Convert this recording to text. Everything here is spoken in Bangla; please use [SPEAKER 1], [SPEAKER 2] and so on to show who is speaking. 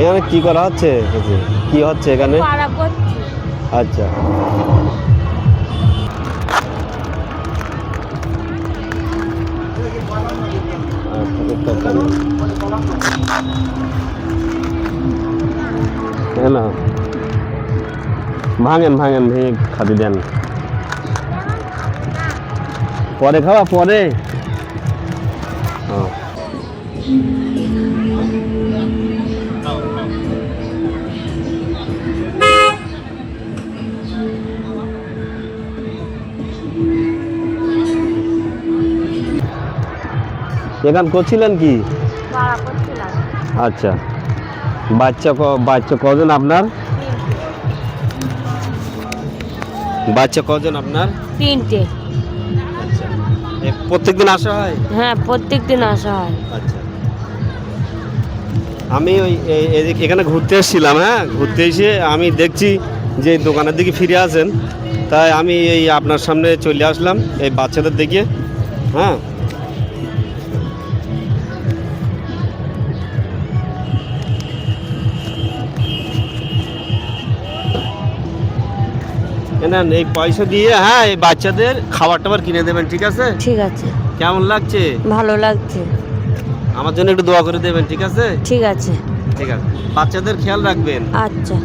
[SPEAKER 1] এখানে কি করা হচ্ছে? কি হচ্ছে এখানে? আচ্ছা। ভাঙেন ভাঙেন ভেঙে খাদি দেন। পরে খাওয়া পরে। ও। এখান করছিলেন কি? আচ্ছা। বাচ্চা ক বাচ্চা কজন আপনার? বাচ্চা কজন আপনার?
[SPEAKER 2] তিনটে।
[SPEAKER 1] প্রত্যেক দিন আসা হয়?
[SPEAKER 2] হ্যাঁ প্রত্যেক দিন আসা হয়।
[SPEAKER 1] আচ্ছা। আমি ওই এখানে ঘুরতে এসেছিলাম হ্যাঁ? ঘুরতে এসে আমি দেখছি যে দোকানের দিকে ফিরে আসেন তাই আমি এই আপনার সামনে চলে আসলাম এই বাচ্চাদের দিকে হ্যাঁ? এ এই পয়সা দিয়ে হ্যাঁ এই বাচ্চাদের খাবার টাবার কিনে দেবেন ঠিক আছে?
[SPEAKER 2] ঠিক আছে।
[SPEAKER 1] কেমন লাগছে?
[SPEAKER 2] ভালো লাগছে।
[SPEAKER 1] আমার জন্য একটু দোয়া করে দেবেন ঠিক আছে?
[SPEAKER 2] ঠিক আছে।
[SPEAKER 1] ঠিক আছে। বাচ্চাদের খেয়াল রাখবেন।
[SPEAKER 2] আচ্ছা।